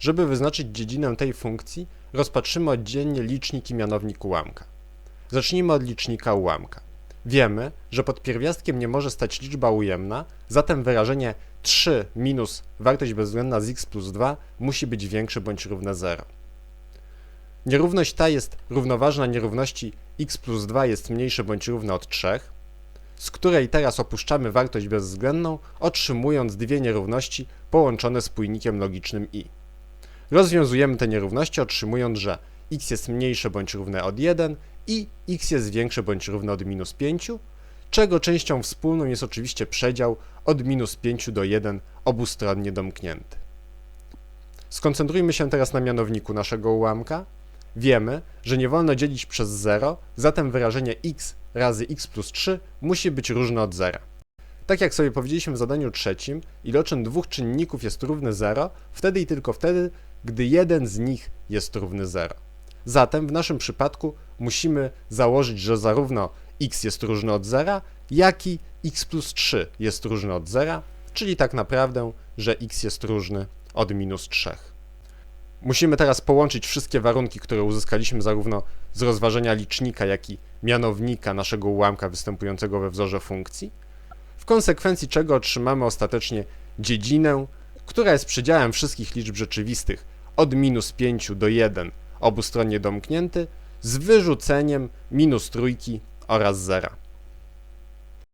Żeby wyznaczyć dziedzinę tej funkcji, rozpatrzymy oddzielnie licznik i mianownik ułamka. Zacznijmy od licznika ułamka. Wiemy, że pod pierwiastkiem nie może stać liczba ujemna, zatem wyrażenie 3 minus wartość bezwzględna z x plus 2 musi być większe bądź równe 0. Nierówność ta jest równoważna nierówności x plus 2 jest mniejsze bądź równe od 3, z której teraz opuszczamy wartość bezwzględną, otrzymując dwie nierówności połączone spójnikiem logicznym i. Rozwiązujemy te nierówności, otrzymując, że x jest mniejsze bądź równe od 1 i x jest większe bądź równe od minus 5, czego częścią wspólną jest oczywiście przedział od minus 5 do 1 obustronnie domknięty. Skoncentrujmy się teraz na mianowniku naszego ułamka. Wiemy, że nie wolno dzielić przez 0, zatem wyrażenie x razy x plus 3 musi być różne od 0. Tak jak sobie powiedzieliśmy w zadaniu trzecim, iloczyn dwóch czynników jest równy 0, wtedy i tylko wtedy, gdy jeden z nich jest równy 0. Zatem w naszym przypadku musimy założyć, że zarówno x jest różny od 0, jak i x plus 3 jest różny od 0, czyli tak naprawdę, że x jest różny od minus 3. Musimy teraz połączyć wszystkie warunki, które uzyskaliśmy zarówno z rozważenia licznika, jak i mianownika naszego ułamka występującego we wzorze funkcji, w konsekwencji czego otrzymamy ostatecznie dziedzinę, która jest przedziałem wszystkich liczb rzeczywistych od minus 5 do 1 obustronnie domknięty z wyrzuceniem minus trójki oraz zera.